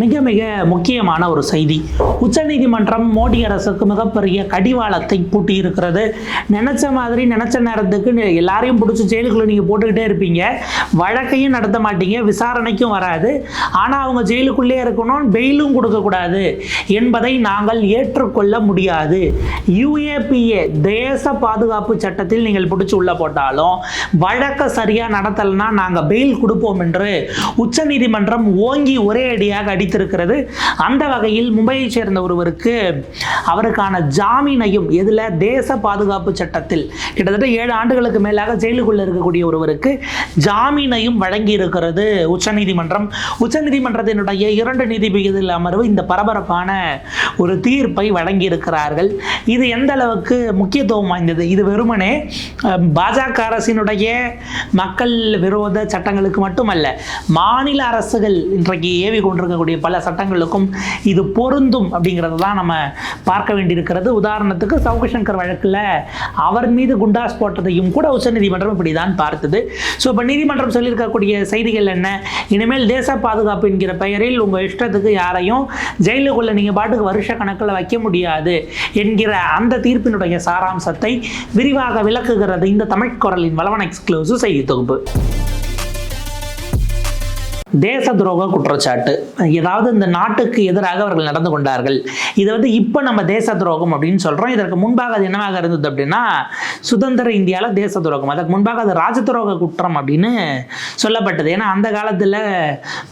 மிக மிக முக்கியமான ஒரு செய்தி. உச்சநீதிமன்றம் மோடி அரசுக்கு மிகப்பெரிய கடிவாளத்தை பூட்டி இருக்கிறது நினைச்ச மாதிரி நினைச்ச நேரத்துக்கு எல்லாரையும் பிடிச்சி ஜெயிலுக்குள்ள நீங்கள் போட்டுக்கிட்டே இருப்பீங்க. வழக்கையும் நடத்த மாட்டீங்க. விசாரணைக்கும் வராது. ஆனால் அவங்க ஜெயிலுக்குள்ளே இருக்கணும் பெயிலும் கொடுக்கக்கூடாது என்பதை நாங்கள் ஏற்றுக்கொள்ள முடியாது. யுஏபிஏ தேச பாதுகாப்பு சட்டத்தில் நீங்கள் பிடிச்சி உள்ள போட்டாலும் வழக்கை சரியாக நடத்தலைன்னா நாங்கள் பெயில் கொடுப்போம் என்று உச்சநீதிமன்றம் ஓங்கி ஒரே அடியாக அடித்திருக்கிறது அந்த வகையில் மும்பையைச் சேர்ந்த ஒருவருக்கு அவருக்கான ஜாமீனையும் எதில் தேச பாதுகாப்பு சட்டத்தில் கிட்டத்தட்ட ஏழு ஆண்டுகளுக்கு மேலாக ஜெயிலுக்குள்ள இருக்கக்கூடிய ஒருவருக்கு ஜாமீனையும் வழங்கி இருக்கிறது உச்சநீதிமன்றம். உச்சநீதிமன்றத்தினுடைய இரண்டு நீதிபதிகள் அமர்வு இந்த பரபரப்பான ஒரு தீர்ப்பை வழங்கி இருக்கிறார்கள் இது எந்த அளவுக்கு முக்கியத்துவம் வாய்ந்தது? இது வெறுமனே பாஜக அரசினுடைய மக்கள் விரோத சட்டங்களுக்கு மட்டுமல்ல மாநில அரசுகள் இன்றைக்கு ஏவி கொண்டிருக்கக்கூடிய பல சட்டங்களுக்கும் இது பொருந்தும் அப்படிங்கிறத தான் நம்ம பார்க்க வேண்டியிருக்கிறது. உதாரணத்துக்கு சவுக்கு சங்கர் வழக்கில் அவர் மீது குண்டாஸ் போட்டதையும் கூட உச்சநீதிமன்றம் இப்படி தான் பார்த்தது. ஸோ இப்போ நீதிமன்றம் சொல்லியிருக்கக்கூடிய செய்திகள் என்ன? இனிமேல் தேச பாதுகாப்பு என்கிற பெயரில் உங்கள் இஷ்டத்துக்கு யாரையும் ஜெயிலுக்குள்ளே நீங்கள் பாட்டுக்கு வருஷ கணக்கில் வைக்க முடியாது என்கிற அந்த தீர்ப்பினுடைய சாராம்சத்தை விரிவாக விளக்குகிறது இந்த தமிழ் குரலின் வளவன் எக்ஸ்க்ளூசிவ் செய்தி தொகுப்பு. தேச துரோக குற்றச்சாட்டு. ஏதாவது இந்த நாட்டுக்கு எதிராக அவர்கள் நடந்து கொண்டார்கள். இதை வந்து இப்போ நம்ம தேச துரோகம் அப்படின்னு சொல்கிறோம் இதற்கு முன்பாக அது என்னவாக இருந்தது அப்படின்னா சுதந்திர இந்தியாவில் தேச துரோகம் அதற்கு முன்பாக அது ராஜதுரோக குற்றம் அப்படின்னு சொல்லப்பட்டது. ஏன்னா அந்த காலத்தில்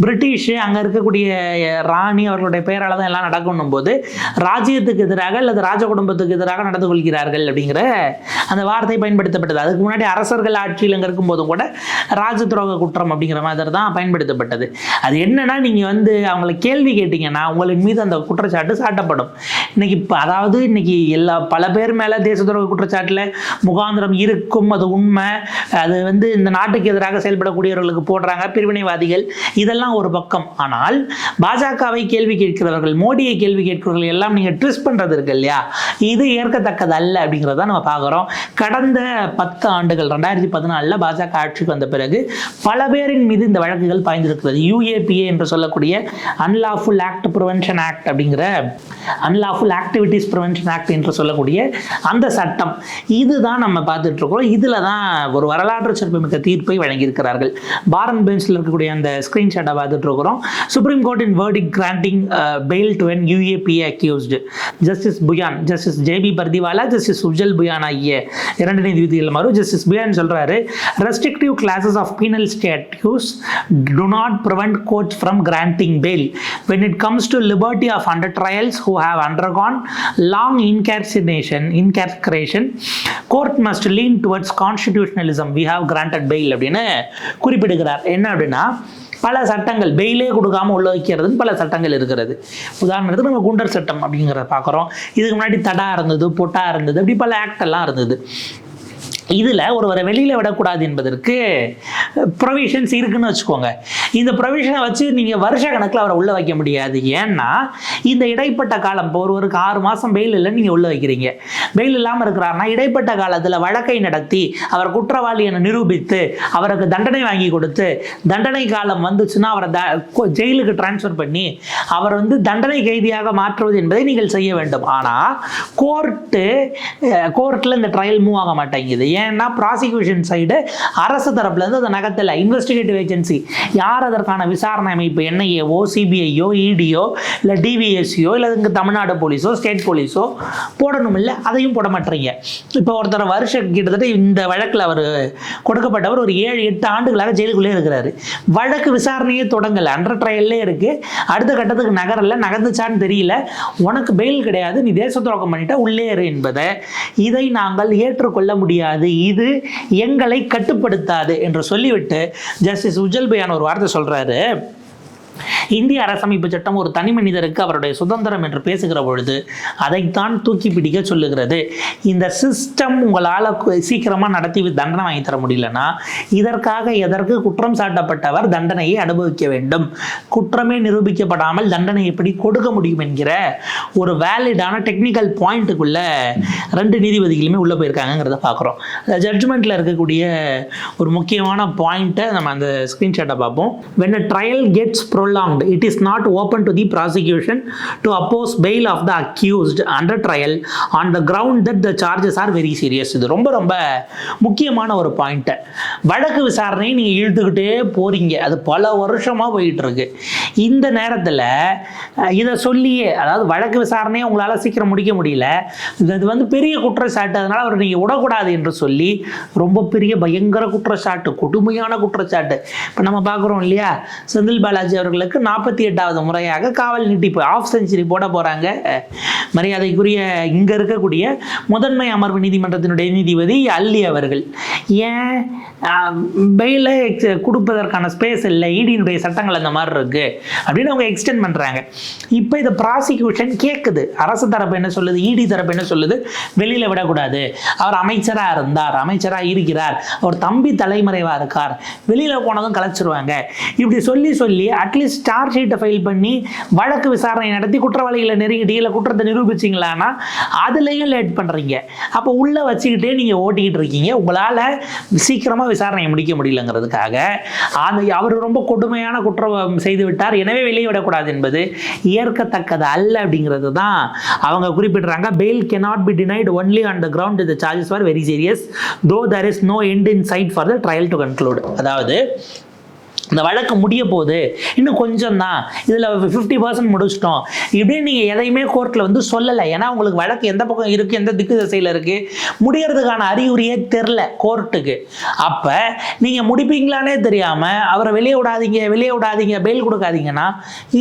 பிரிட்டிஷ் அங்கே இருக்கக்கூடிய ராணி அவர்களுடைய பெயரால் தான் எல்லாம் நடக்கணும் போது ராஜ்யத்துக்கு எதிராக அல்லது ராஜ குடும்பத்துக்கு எதிராக நடந்து கொள்கிறார்கள் அப்படிங்கிற அந்த வார்த்தை பயன்படுத்தப்பட்டது. அதுக்கு முன்னாடி அரசர்கள் ஆட்சியில் அங்கே இருக்கும்போதும் கூட ராஜ துரோக குற்றம் அப்படிங்கிற மாதிரி தான் பயன்படுத்தப்பட்டது. அது என்னன்னா நீங்கள் வந்து அவங்கள கேள்வி கேட்டீங்கன்னா உங்களின் மீது அந்த குற்றச்சாட்டு சாட்டப்படும். இன்னைக்கு இப்போ அதாவது இன்னைக்கு எல்லா பல பேர் மேலே தேச துரோக குற்றச்சாட்டில் முகாந்திரம் இருக்கும் அது உண்மை. அது வந்து இந்த நாட்டுக்கு எதிராக செயல்படக்கூடியவர்களுக்கு போடுறாங்க பிரிவினைவாதிகள். இதெல்லாம் ஒரு பக்கம். ஆனால் பாஜகவை கேள்வி கேட்கிறவர்கள் மோடியை கேள்வி கேட்கிறவர்கள் எல்லாம் நீங்கள் ட்விஸ்ட் பண்ணுறது இருக்கு இல்லையா? இது ஏற்கத்தக்கது அல்ல அப்படிங்கிறத நம்ம பார்க்குறோம். கடந்த பத்து ஆண்டுகள் ரெண்டாயிரத்தி பதினாலில் பாஜக ஆட்சிக்கு வந்த பிறகு பல பேரின் மீது இந்த வழக்குகள் இருக்குது யூஏபிஏ என்று சொல்லக்கூடிய அன்லாஃபுல் ஆக்ட் ப்ரிவென்ஷன் ஆக்ட் அப்படிங்கிற அன்லாஃபுல் ஆக்டிவிட்டீஸ் ப்ரிவென்ஷன் ஆக்ட் என்று சொல்லக்கூடிய அந்த சட்டம். இதுதான் நம்ம பார்த்துட்டு இருக்கிறோம் இதில் தான் ஒரு வரலாற்று சிறப்புமிக்க தீர்ப்பை வழங்கியிருக்கிறார்கள். பாரன் பெஞ்சில் இருக்கக்கூடிய அந்த ஸ்க்ரீன்ஷாட்டை பார்த்துட்டு இருக்கிறோம் supreme கோர்ட்டின் verdict granting bail to an UAPA accused justice Bhuyan justice J B Pardiwala justice Ujjal Bhuyan ஆகிய இரண்டு நீதிபதிகள் மாறும். ஜஸ்டிஸ் புயான் சொல்றாரு restrictive clauses of penal statutes do not prevent courts from granting bail when it comes to liberty of under trials who have undergone long incarceration incarceration court must lean towards constitutionalism we have granted bail அப்படின்னு குறிப்பிடுகிறார் என்ன அப்படின்னா பல சட்டங்கள் பெயிலே கொடுக்காம உள்ள வைக்கிறதுன்னு பல சட்டங்கள் இருக்கிறது உதாரணத்துக்கு நம்ம குண்டர் சட்டம் அப்படிங்கிறத பார்க்குறோம் இதுக்கு முன்னாடி தடா இருந்தது பொட்டா இருந்தது அப்படி பல ஆக்ட் எல்லாம் இருந்தது இதில் ஒருவரை வெளியில் விடக்கூடாது என்பதற்கு ப்ரொவிஷன்ஸ் இருக்குன்னு வச்சுக்கோங்க. இந்த ப்ரொவிஷனை வச்சு நீங்கள் வருஷ கணக்கில் அவரை உள்ளே வைக்க முடியாது. ஏன்னா இந்த இடைப்பட்ட காலம் இப்போ ஒருவருக்கு ஆறு மாதம் பெயில் இல்லை நீங்கள் உள்ளே வைக்கிறீங்க. பெயில் இல்லாமல் இருக்கிறாருன்னா இடைப்பட்ட காலத்தில் வழக்கை நடத்தி அவர் குற்றவாளி என நிரூபித்து அவருக்கு தண்டனை வாங்கி கொடுத்து தண்டனை காலம் வந்துச்சுன்னா அவரை த ஜெயிலுக்கு ட்ரான்ஸ்ஃபர் பண்ணி அவர் வந்து தண்டனை கைதியாக மாற்றுவது என்பதை நீங்கள் செய்ய வேண்டும். ஆனால் கோர்ட்டு கோர்ட்டில் இந்த ட்ரையல் மூவ் ஆக மாட்டேங்குது. ஏன்னா ப்ராசிக்யூஷன் சைடு அரசு தரப்புலேருந்து அதை நகத்தில் இன்வெஸ்டிகேட்டிவ் ஏஜென்சி யார் அதற்கான விசாரணை அமைப்பு? என்ஐஏவோ சிபிஐயோ இடியோ இல்லை டிவிஎஸ்சியோ இல்லை இங்கே தமிழ்நாடு போலீஸோ ஸ்டேட் போலீஸோ போடணும் இல்லை அதையும் போட மாட்டீங்க. இப்போ ஒருத்தர் வருஷம் கிட்டத்தட்ட இந்த வழக்கில் அவர் கொடுக்கப்பட்டவர் ஒரு ஏழு எட்டு ஆண்டுகளாக ஜெயிலுக்குள்ளே இருக்கிறாரு. வழக்கு விசாரணையே தொடங்கலை. அண்டர் ட்ரையல்லே இருக்குது அடுத்த கட்டத்துக்கு நகரல நகர்ந்துச்சான்னு தெரியல. உனக்கு பெயில் கிடையாது. நீ தேச துரோகம் பண்ணிட்டா உள்ளேறு என்பதை. இதை நாங்கள் ஏற்றுக்கொள்ள முடியாது. இது எங்களை கட்டுப்படுத்தாது என்று சொல்லிவிட்டு ஜஸ்டிஸ் உஜ்ஜல் பையான் ஒரு வார்த்தை சொல்கிறாரு இந்திய அரசமைப்பு சட்டம் ஒரு தனி மனிதருக்கு அவருடைய சுதந்திரம் என்று பேசுகிற பொழுது அதைத்தான் தூக்கி பிடிக்க சொல்லுகிறது. இந்த சிஸ்டம் உங்களால் சீக்கிரமாக நடத்தி தண்டனை வாங்கி தர முடியலன்னா இதற்காக எதற்கு குற்றம் சாட்டப்பட்டவர் தண்டனையை அனுபவிக்க வேண்டும்? குற்றமே நிரூபிக்கப்படாமல் தண்டனை எப்படி கொடுக்க முடியும் என்கிற ஒரு வேலிடான டெக்னிக்கல் பாயிண்ட்டுக்குள்ள ரெண்டு நீதிபதிகளுமே உள்ளே போயிருக்காங்கிறத பார்க்குறோம். ஜட்ஜ்மெண்ட்டில் இருக்கக்கூடிய ஒரு முக்கியமான பாயிண்ட்டை நம்ம அந்த ஸ்க்ரீன்ஷாட்டை பார்ப்போம். When trial gets pro prolonged. It is not open to the prosecution to oppose bail of the accused under trial on the ground that the charges are very serious. இது ரொம்ப ரொம்ப முக்கியமான ஒரு பாயிண்ட்டு வழக்கு விசாரணையை நீங்கள் இழுத்துக்கிட்டே போறீங்க. அது பல வருஷமாக போயிட்டு இருக்கு இந்த நேரத்தில் இதை சொல்லியே அதாவது வழக்கு விசாரணையை உங்களால் சீக்கிரம் முடிக்க முடியல. இது வந்து பெரிய குற்றச்சாட்டு. அதனால் அவர் நீங்கள் விடக்கூடாது என்று சொல்லி ரொம்ப பெரிய பயங்கர குற்றச்சாட்டு கொடுமையான குற்றச்சாட்டு. இப்போ நம்ம பார்க்குறோம் இல்லையா? செந்தில் பாலாஜி அவர்கள் அவர்களுக்கு நாற்பத்தி எட்டாவது முறையாக காவல் நீட்டிப்பு ஆஃப் செஞ்சுரி போட போகிறாங்க மரியாதைக்குரிய இங்கே இருக்கக்கூடிய முதன்மை அமர்வு நீதிமன்றத்தினுடைய நீதிபதி அல்லி அவர்கள். ஏன்? பெயிலை கொடுப்பதற்கான ஸ்பேஸ் இல்லை. இடியினுடைய சட்டங்கள் அந்த மாதிரி இருக்கு. அப்படின்னு அவங்க எக்ஸ்டெண்ட் பண்ணுறாங்க இப்போ இதை ப்ராசிக்யூஷன் கேட்குது அரசு தரப்பு என்ன சொல்லுது? இடி தரப்பு என்ன சொல்லுது? வெளியில் விடக்கூடாது. அவர் அமைச்சராக இருந்தார். அமைச்சராக இருக்கிறார். அவர் தம்பி தலைமறைவாக இருக்கார். வெளியில் போனதும் கலைச்சிருவாங்க. இப்படி சொல்லி சொல்லி அட்லீஸ்ட் ஸ்டார் ஷீட்டை ஃபைல் பண்ணி வழக்கு விசாரணை நடத்தி குற்றவாளிகளை நெருங்கிட்டு இல்லை குற்றத்தை நிரூபிச்சிங்களான்னா அதுலேயும் லேட் பண்ணுறீங்க அப்போ உள்ளே வச்சுக்கிட்டே நீங்கள் ஓட்டிக்கிட்டு இருக்கீங்க. உங்களால் சீக்கிரமாக விசாரணையை முடிக்க முடியலங்கிறதுக்காக. அந்த அவர் ரொம்ப கொடுமையான குற்றம் செய்து விட்டார். எனவே வெளியே விடக்கூடாது என்பது ஏற்கத்தக்கது அல்ல அப்படிங்கிறது தான் அவங்க குறிப்பிடுறாங்க. Bail cannot be denied only on the ground the charges are very serious though there is no end in sight for the trial to conclude அதாவது இந்த வழக்கு முடிய போகுது. இன்னும் கொஞ்சம் தான் இதில் ஃபிஃப்டி பர்சன்ட் முடிச்சிட்டோம். இப்படின்னு நீங்கள் எதையுமே கோர்ட்டில் வந்து சொல்லலை. ஏன்னா உங்களுக்கு வழக்கு எந்த பக்கம் இருக்குது எந்த திக்கு திசையில் இருக்குது முடியறதுக்கான அறிகுறியே தெரில கோர்ட்டுக்கு அப்போ நீங்கள் முடிப்பீங்களானே தெரியாமல் அவரை வெளியே விடாதீங்க வெளியே விடாதீங்க பெயில் கொடுக்காதீங்கன்னா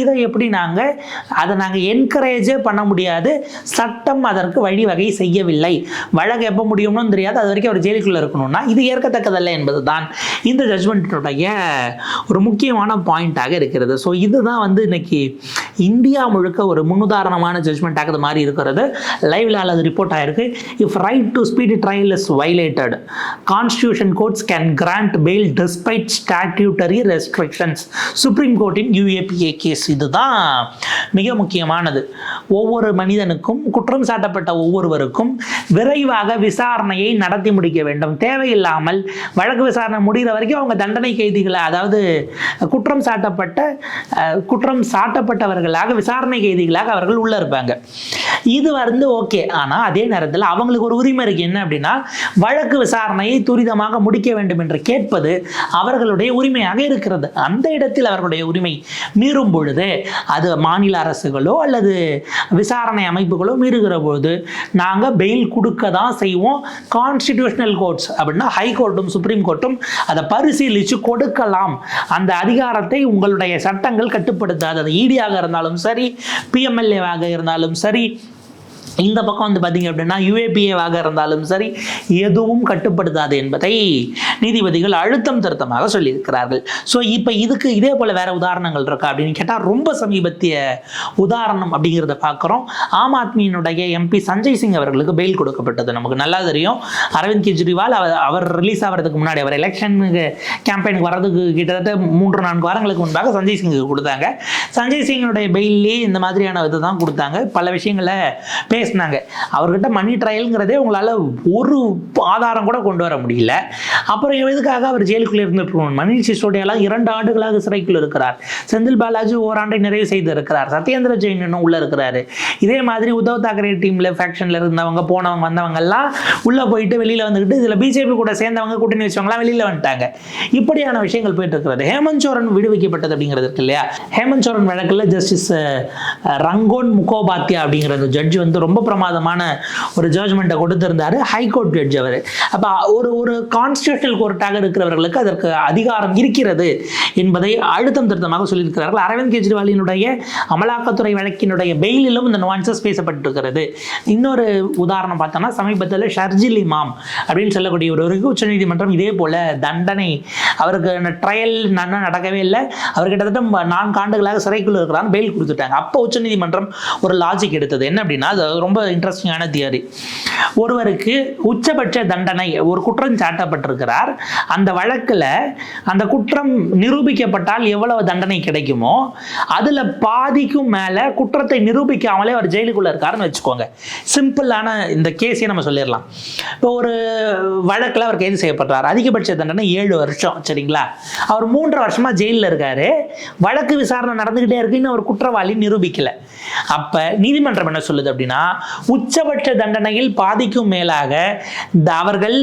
இதை எப்படி நாங்கள் அதை நாங்கள் என்கரேஜே பண்ண முடியாது. சட்டம் அதற்கு வழிவகை செய்யவில்லை. வழக்கு எப்போ முடியும்னு தெரியாது. அது வரைக்கும் அவர் ஜெயிலுக்குள்ளே இருக்கணும்னா இது ஏற்கத்தக்கதல்ல என்பது தான் இந்த ஜட்மெண்ட்டினுடைய ஒரு முக்கியமான பாயிண்ட்டாக இருக்கிறது. ஸோ இதுதான் வந்து இன்னைக்கு இந்தியா முழுக்க ஒரு முன்னுதாரணமான ஜட்மெண்ட்டாக இது மாதிரி இருக்கிறது. லைவ்ல அது ரிப்போர்ட் ஆயிருக்கு. If right to speed trial is violated constitution courts can grant bail despite statutory restrictions supreme கோர்ட்டின் UAPA case இதுதான் மிக முக்கியமானது. ஒவ்வொரு மனிதனுக்கும் குற்றம் சாட்டப்பட்ட ஒவ்வொருவருக்கும் விரைவாக விசாரணையை நடத்தி முடிக்க வேண்டும். தேவையில்லாமல் வழக்கு விசாரணை முடிகிற வரைக்கும் அவங்க தண்டனை கைதிகளை அதாவது குற்றம் சாட்டப்பட்ட குற்றம் சாட்டப்பட்டவர்களாக விசாரணை கைதிகளாக அவர்கள் உள்ளே இருப்பாங்க. இது வந்து ஓகே. ஆனால் அதே நேரத்தில் அவங்களுக்கு ஒரு உரிமை இருக்குது என்ன அப்படின்னா வழக்கு விசாரணையை துரிதமாக முடிக்க வேண்டும் என்று கேட்பது அவர்களுடைய உரிமையாக இருக்கிறது. அந்த இடத்தில் அவர்களுடைய உரிமை மீறும் பொழுது அது மாநில அரசுகளோ அல்லது விசாரணை அமைப்புகளோ மீறுகிற பொழுது நாங்கள் பெயில் கொடுக்க தான் செய்வோம். கான்ஸ்டிடியூஷனல் கோர்ட்ஸ் அப்படின்னா ஹை கோர்ட்டும் சுப்ரீம் கோர்ட்டும் அதை பரிசீலித்து கொடுக்கலாம். அந்த அதிகாரத்தை உங்களுடைய சட்டங்கள் கட்டுப்படுத்தாது அது ஈடியாக இருந்தாலும் சரி பிஎம்எல்ஏவாக இருந்தாலும் சரி இந்த பக்கம் வந்து பார்த்தீங்க அப்படின்னா யுஏபிஏவாக இருந்தாலும் சரி எதுவும் கட்டுப்படுத்தாது என்பதை நீதிபதிகள் அழுத்தம் திருத்தமாக சொல்லியிருக்கிறார்கள். ஸோ இப்போ இதுக்கு இதே போல் வேற உதாரணங்கள் இருக்கா அப்படின்னு கேட்டால் ரொம்ப சமீபத்திய உதாரணம் அப்படிங்கிறத பார்க்குறோம். ஆம் ஆத்மியினுடைய எம்பி சஞ்சய் சிங் அவர்களுக்கு பெயில் கொடுக்கப்பட்டது. நமக்கு நல்லா தெரியும். அரவிந்த் கெஜ்ரிவால் அவர் அவர் ரிலீஸ் ஆகிறதுக்கு முன்னாடி அவர் எலெக்ஷனுக்கு கேம்பெயினுக்கு வர்றதுக்கு கிட்டத்தட்ட மூன்று நான்கு வாரங்களுக்கு முன்பாக சஞ்சய் சிங்குக்கு கொடுத்தாங்க. சஞ்சய் சிங்கினுடைய பெயிலே இந்த மாதிரியான இது தான் கொடுத்தாங்க. பல விஷயங்களை பேசினாங்க. அவர்கிட்ட மணி ட்ரையலுங்கிறதே உங்களால் ஒரு ஆதாரம் கூட கொண்டு வர முடியல. அப்போ அப்புறம் எதுக்காக அவர் ஜெயிலுக்குள்ளே இருந்துட்டு இருக்கணும் மணிஷ் சிசோடியாலாம் இரண்டு ஆண்டுகளாக சிறைக்குள் இருக்கிறார். செந்தில் பாலாஜி ஓராண்டை நிறைவு செய்திருக்கிறார். சத்யேந்திர ஜெயின் இன்னும் உள்ளே இருக்கிறாரு. இதே மாதிரி உத்தவ் தாக்கரே டீமில் ஃபேக்ஷனில் இருந்தவங்க போனவங்க வந்தவங்க எல்லாம் உள்ளே போயிட்டு வெளியில் வந்துக்கிட்டு இதில் பிஜேபி கூட சேர்ந்தவங்க கூட்டணி வச்சவங்கலாம் வெளியில் வந்துட்டாங்க. இப்படியான விஷயங்கள் போயிட்டு இருக்கிறது. ஹேமந்த் சோரன் விடுவிக்கப்பட்டது அப்படிங்கிறது இருக்கு இல்லையா? ஹேமந்த் சோரன் வழக்கில் ஜஸ்டிஸ் ரங்கோன் முகோபாத்யா அப்படிங்கிற ஜட்ஜ் வந்து ரொம்ப பிரமாதமான ஒரு ஜட்ஜ்மெண்ட்டை கொடுத்திருந்தாரு. ஹைகோர்ட் ஜட்ஜ் அவர். அப்போ ஒரு ஒரு கான்ஸ்டியூஷனல் கோர்ட்டாக இருக்கிறவர்களுக்கு அதற்கு அதிகாரம் இருக்கிறது என்பதை அழுத்தம் திருத்தமாக சொல்லியிருக்கிறார்கள். அரவிந்த் கெஜ்ரிவாலினுடைய அமலாக்கத்துறை வழக்கினுடைய பெயிலிலும் இந்த நுவான்சஸ் பேசப்பட்டிருக்கிறது. இன்னொரு உதாரணம் பார்த்தோம்னா சமீபத்தில் ஷர்ஜில் இமாம் அப்படின்னு சொல்லக்கூடிய ஒருவருக்கு உச்சநீதிமன்றம் இதே போல தண்டனை அவருக்கு ட்ரையல் நன்னா நடக்கவே இல்லை. அவர் கிட்டத்தட்ட நான்கு ஆண்டுகளாக சிறைக்குள்ள இருக்கிறான் பெயில் கொடுத்துட்டாங்க. அப்போ உச்சநீதிமன்றம் ஒரு லாஜிக் எடுத்தது. என்ன அப்படின்னா அது அது ரொம்ப இன்ட்ரெஸ்டிங்கான தியரி ஒருவருக்கு உச்சபட்ச தண்டனை ஒரு குற்றம் சாட்டப்பட்டிருக்கிறார். அந்த வழக்கில் அந்த குற்றம் நிரூபிக்கப்பட்டால் எவ்வளவு தண்டனை கிடைக்குமோ அதில் பாதிக்கும் மேலே குற்றத்தை நிரூபிக்காமலே அவர் ஜெயிலுக்குள்ளே இருக்காருன்னு வச்சுக்கோங்க. சிம்பிளான இந்த கேஸே நம்ம சொல்லிடலாம். இப்போ ஒரு வழக்கில் அவர் கைது செய்யப்படுறார் அதிகபட்ச தண்டனை ஏழு வருஷம் சரிங்களா? அவர் மூன்று வருஷமா ஜெயிலில் இருக்காரு. வழக்கு விசாரணை நடந்துகிட்டே இருக்குன்னு அவர் குற்றவாளி நிரூபிக்கலை. அப்ப நீதிமன்றம் என்ன சொல்லுது அப்படின்னா உச்சபட்ச தண்டனையில் பாதிக்கும் மேலாக அவர்கள்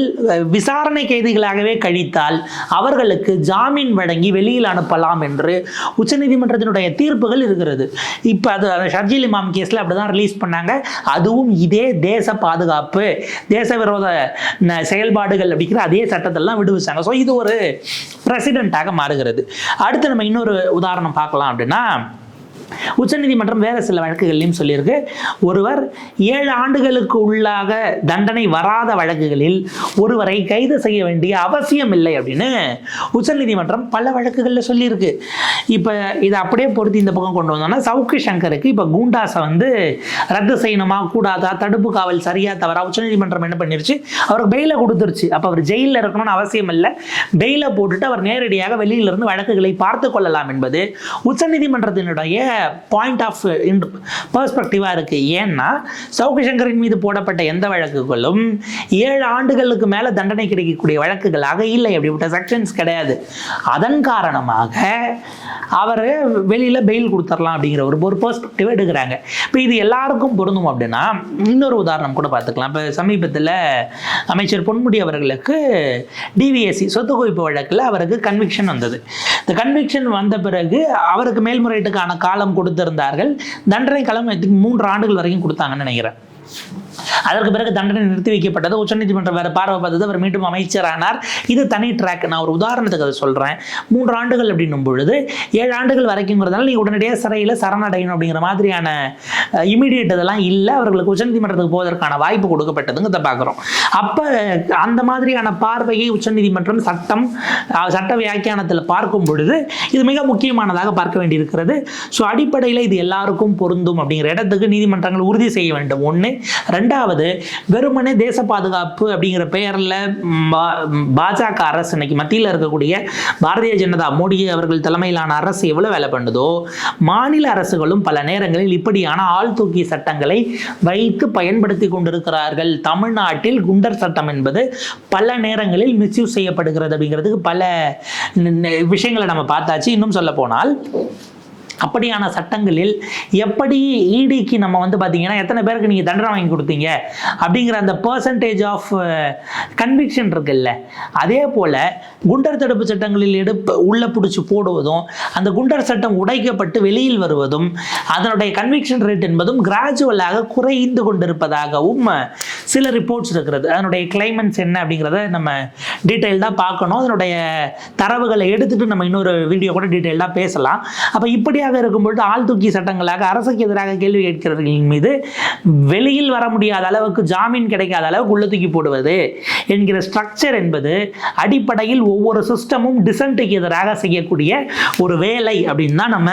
விசாரணை கைதிகளை கைதிகளாகவே கழித்தால் அவர்களுக்கு ஜாமீன் வழங்கி வெளியில் அனுப்பலாம் என்று உச்சநீதிமன்றத்தினுடைய தீர்ப்புகள் இருக்கிறது. இப்போ அது ஷர்ஜில் இமாம் கேஸில் அப்படி தான் ரிலீஸ் பண்ணாங்க. அதுவும் இதே தேச பாதுகாப்பு தேச விரோத ந- செயல்பாடுகள் அப்படிங்கிற அதே சட்டத்தெல்லாம் விடுவிச்சாங்க. ஸோ இது ஒரு பிரசிடெண்ட்டாக மாறுகிறது. அடுத்து நம்ம இன்னொரு உதாரணம் பார்க்கலாம் அப்படின்னா உச்சநீதிமன்றம் வேறு சில வழக்குகள்லையும் சொல்லியிருக்கு. ஒருவர் ஏழு ஆண்டுகளுக்கு உள்ளாக தண்டனை வராத வழக்குகளில் ஒருவரை கைது செய்ய வேண்டிய அவசியம் இல்லை அப்படின்னு உச்சநீதிமன்றம் பல வழக்குகளில் சொல்லியிருக்கு. இப்போ இதை அப்படியே பொறுத்து இந்த பக்கம் கொண்டு வந்தோம்னா சவுக்கு சங்கருக்கு இப்போ கூண்டாஸை வந்து ரத்து செய்யணுமா கூடாதா தடுப்பு காவல் சரியா தவறா? உச்சநீதிமன்றம் என்ன பண்ணிருச்சு? அவருக்கு பெயிலை கொடுத்துருச்சு. அப்போ அவர் ஜெயிலில் இருக்கணும்னு அவசியம் இல்லை. பெயிலை போட்டுட்டு அவர் நேரடியாக வெளியிலிருந்து வழக்குகளை பார்த்து கொள்ளலாம் என்பது உச்சநீதிமன்றத்தினுடைய பாயிண்ட் ஆஃப் பர்ஸ்பெக்டிவாக இருக்குது ஏன்னா சவுக்கு சங்கரின் மீது போடப்பட்ட எந்த வழக்குகளும் ஏழு ஆண்டுகளுக்கு மேலே தண்டனை கிடைக்கக்கூடிய வழக்குகளாக இல்லை. அப்படிப்பட்ட செக்ஷன்ஸ் கிடையாது. அதன் காரணமாக அவர் வெளியில் பெயில் கொடுத்துடலாம் அப்படிங்கிற ஒரு ஒரு பெர்ஸ்பெக்டிவ் எடுக்கிறாங்க. இப்போ இது எல்லாருக்கும் பொருந்தும் அப்படின்னா இன்னொரு உதாரணம் கூட பார்த்துக்கலாம். இப்போ சமீபத்தில் அமைச்சர் பொன்முடி அவர்களுக்கு டிவிஎஸ்சி சொத்து குவிப்பு வழக்கில் அவருக்கு கன்விக்ஷன் வந்தது. இந்த கன்விக்ஷன் வந்த பிறகு அவருக்கு மேல்முறையீட்டுக்கான காலம் கொடுத்திருந்தார்கள். தண்டனை காலம் மூன்று ஆண்டுகள் வரைக்கும் கொடுத்தாங்கன்னு நினைக்கிறேன். அதற்கு பிறகு தண்டனை நிறுத்தி வைக்கப்பட்டது. உச்சநீதிமன்றம் வேறு பார்வை பார்த்தது. அவர் மீண்டும் அமைச்சரானார். இது தனி ட்ராக் நான் ஒரு உதாரணத்துக்கு அதை சொல்கிறேன் மூன்று ஆண்டுகள் அப்படின்னும் பொழுது ஏழு ஆண்டுகள் வரைக்குங்கிறதுனால நீ உடனடியாக சிறையில் சரணடையணும் அப்படிங்கிற மாதிரியான இமீடியட் இதெல்லாம் இல்லை. அவர்களுக்கு உச்சநீதிமன்றத்துக்கு போவதற்கான வாய்ப்பு கொடுக்கப்பட்டதுங்கிறத பார்க்குறோம். அப்போ அந்த மாதிரியான பார்வையை உச்சநீதிமன்றம் சட்டம் சட்ட வியாக்கியானத்தில் பார்க்கும் பொழுது இது மிக முக்கியமானதாக பார்க்க வேண்டியிருக்கிறது. ஸோ அடிப்படையில் இது எல்லாருக்கும் பொருந்தும் அப்படிங்கிற இடத்துக்கு நீதிமன்றங்கள் உறுதி செய்ய வேண்டும். ஒன்று ரெண்டாவது வெறுமனே தேச பாதுகாப்பு அப்படிங்கிற பெயரில் பாஜக அரசு இன்னைக்கு மத்தியில் இருக்கக்கூடிய பாரதிய ஜனதா மோடி அவர்கள் தலைமையிலான அரசு எவ்வளவு வேலை பண்ணுதோ மாநில அரசுகளும் பல நேரங்களில் இப்படியான ஆள் தூக்கி சட்டங்களை வைத்து பயன்படுத்தி கொண்டிருக்கிறார்கள். தமிழ்நாட்டில் குண்டர் சட்டம் என்பது பல நேரங்களில் மிஸ்யூஸ் செய்யப்படுகிறது அப்படிங்கிறதுக்கு பல விஷயங்களை நம்ம பார்த்தாச்சு. இன்னும் சொல்ல போனால் அப்படியான சட்டங்களில் எப்படி ஈடிக்கு நம்ம வந்து பார்த்தீங்கன்னா எத்தனை பேருக்கு நீங்கள் தண்டனை வாங்கி கொடுத்தீங்க? அப்படிங்கிற அந்த பர்சன்டேஜ் ஆஃப் கன்விக்ஷன் இருக்குல்ல. அதே போல் குண்டர் தடுப்பு சட்டங்களில் எடுப்பு உள்ளே பிடிச்சி போடுவதும் அந்த குண்டர் சட்டம் உடைக்கப்பட்டு வெளியில் வருவதும் அதனுடைய கன்விக்ஷன் ரேட் என்பதும் கிராஜுவலாக குறைந்து கொண்டிருப்பதாகவும் சில ரிப்போர்ட்ஸ் இருக்கிறது. அதனுடைய கிளைமன்ஸ் என்ன அப்படிங்கிறத நம்ம டீட்டெயில்டாக பார்க்கணும். அதனுடைய தரவுகளை எடுத்துகிட்டு நம்ம இன்னொரு வீடியோ கூட டீட்டெயில்டாக பேசலாம். அப்போ இப்படியாக இருக்கும்பொழுது ஆள் தூக்கி சட்டங்களாக அரசுக்கு எதிராக கேள்வி கேட்கிறவர்களின் மீது வெளியில் வர முடியாத அளவுக்கு ஜாமீன் கிடைக்காத அளவுக்கு உள்ள தூக்கி போடுவது என்கிற ஸ்ட்ரக்சர் என்பது அடிப்படையில் ஒவ்வொரு சிஸ்டமும் டிசன்ட்டுக்கு எதிராக செய்யக்கூடிய ஒரு வேலை அப்படின்னு தான் நம்ம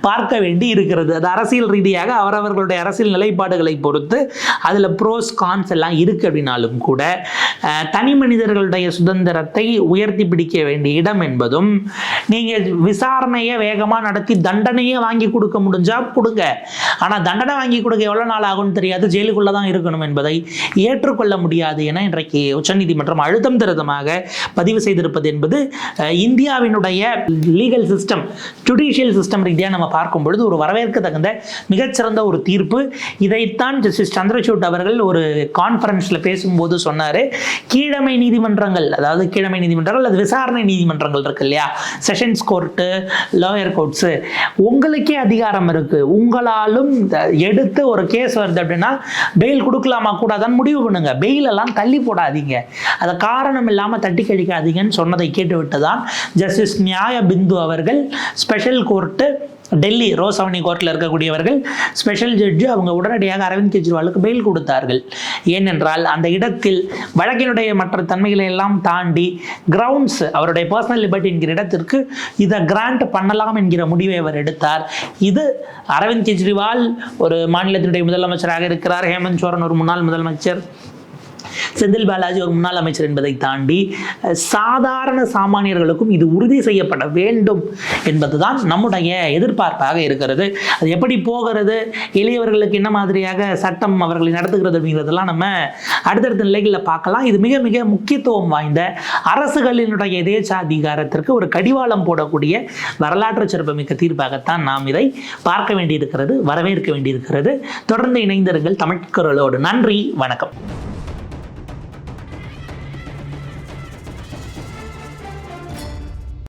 பார்க்க வேண்டி இருக்கிறது. அது அரசியல் ரீதியாக அவரவர்களுடைய அரசியல் நிலைப்பாடுகளை பொறுத்து அதில் ப்ரோஸ் கான்ஸ் எல்லாம் இருக்கு அப்படின்னாலும் கூட தனி மனிதர்களுடைய சுதந்திரத்தை உயர்த்தி பிடிக்க வேண்டிய இடம் என்பதும் நீங்கள் விசாரணையை வேகமாக நடத்தி தண்டனையே வாங்கி கொடுக்க முடிஞ்சா கொடுங்க ஆனால் தண்டனை வாங்கி கொடுக்க எவ்வளோ நாள் ஆகும்னு தெரியாது. ஜெயிலுக்குள்ளே தான் இருக்கணும் என்பதை ஏற்றுக்கொள்ள முடியாது என இன்றைக்கு உச்சநீதிமன்றம் அழுத்தம் திருத்தமாக பதிவு செய்திருப்பது என்பது இந்தியாவினுடைய லீகல் சிஸ்டம் ஜுடிஷியல் சிஸ்டம் ரீதியாக நம்ம பார்க்கும் பொழுது ஒரு வரவேற்க தகுந்த மிகச்சிறந்த ஒரு தீர்ப்பு. இதைத்தான் ஜஸ்டிஸ் சந்திரசூட் அவர்கள் ஒரு கான்ஃபரன்ஸில் பேசும்போது சொன்னார். கீழமை நீதிமன்றங்கள் அதாவது கீழமை நீதிமன்றங்கள் அது விசாரணை நீதிமன்றங்கள் இருக்கு இல்லையா? செஷன்ஸ் கோர்ட்டு லோயர் கோர்ட்ஸு உங்களுக்கே அதிகாரம் இருக்கு. உங்களாலும் எடுத்து ஒரு கேஸ் வருது அப்படின்னா பெயில் கொடுக்கலாமா கூடாதான்னு முடிவு பண்ணுங்க. பெயிலெல்லாம் தள்ளி போடாதீங்க. அதை காரணம் இல்லாமல் தட்டி கழிக்காதீங்கன்னு சொன்னதை கேட்டுவிட்டு தான் ஜஸ்டிஸ் நியாய பிந்து அவர்கள் special court Delhi rose avenue கோர்ட்டில் இருக்கக்கூடியவர்கள் ஸ்பெஷல் ஜட்ஜு அவங்க உடனடியாக அரவிந்த் கெஜ்ரிவாலுக்கு பெயில் கொடுத்தார்கள். ஏனென்றால் அந்த இடத்தில் வழக்கினுடைய மற்ற தன்மைகளை எல்லாம் தாண்டி கிரவுண்ட்ஸ் அவருடைய பர்சனல் லிபர்ட்டி என்கிற இடத்திற்கு இதை கிராண்ட் பண்ணலாம் என்கிற முடிவை அவர் எடுத்தார். இது அரவிந்த் கெஜ்ரிவால் ஒரு மாநிலத்தினுடைய முதலமைச்சராக இருக்கிறார். ஹேமந்த் சோரன் ஒரு முன்னாள் முதலமைச்சர். செந்தில் பாலாஜி ஒரு முன்னாள் அமைச்சர் என்பதை தாண்டி சாதாரண சாமானியர்களுக்கும் இது உறுதி செய்யப்பட வேண்டும் என்பதுதான் நம்முடைய எதிர்பார்ப்பாக இருக்கிறது. அது எப்படி போகிறது? எளியவர்களுக்கு என்ன மாதிரியாக சட்டம் அவர்களை நடத்துகிறது அப்படிங்கிறதெல்லாம் நம்ம அடுத்தடுத்த நிலைகளில் பார்க்கலாம். இது மிக மிக முக்கியத்துவம் வாய்ந்த அரசுகளினுடைய எதேச்சாதிகாரத்திற்கு ஒரு கடிவாளம் போடக்கூடிய வரலாற்று சிறப்புமிக்க தீர்ப்பாகத்தான் நாம் இதை பார்க்க வேண்டியிருக்கிறது வரவேற்க வேண்டியிருக்கிறது. தொடர்ந்து இணைந்திருங்கள் தமிழ்குரலோடு நன்றி வணக்கம்.